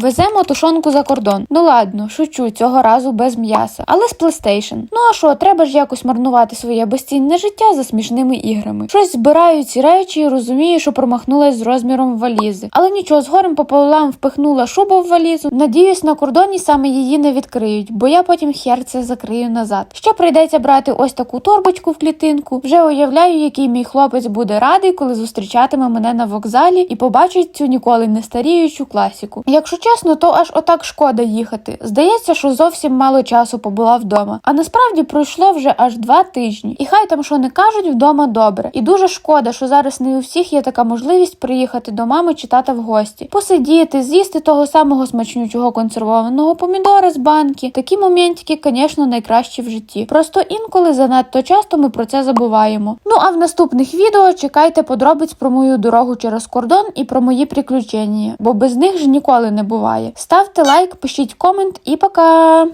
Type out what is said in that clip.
Веземо тушонку за кордон. Ну ладно, шучу, цього разу без м'яса, але з PlayStation. Ну а що, треба ж якось марнувати своє безцінне життя за смішними іграми. Щось збираю ці речі і розумію, що промахнулась з розміром валізи. Але нічого, з пополам впихнула шубу в валізу. Надіюсь, на кордоні саме її не відкриють, бо я потім хер це закрию назад. Ще прийдеться брати ось таку торбочку в клітинку. Вже уявляю, який мій хлопець буде радий, коли зустрічатиме мене на вокзалі і побачить цю ніколи не старіючу класіку. Якщо чесно, то аж отак шкода їхати. Здається, що зовсім мало часу побула вдома. А насправді пройшло вже аж два тижні. І хай там що не кажуть, вдома добре. І дуже шкода, що зараз не у всіх є така можливість приїхати до мами чи тата в гості, посидіти, з'їсти того самого смачнючого консервованого помідора з банки. Такі моментики, звісно, найкращі в житті. Просто інколи занадто часто ми про це забуваємо. Ну а в наступних відео чекайте подробиць про мою дорогу через кордон і про мої приключення, бо без них ж ніколи не буває. Ставте лайк, пишіть комент і пока!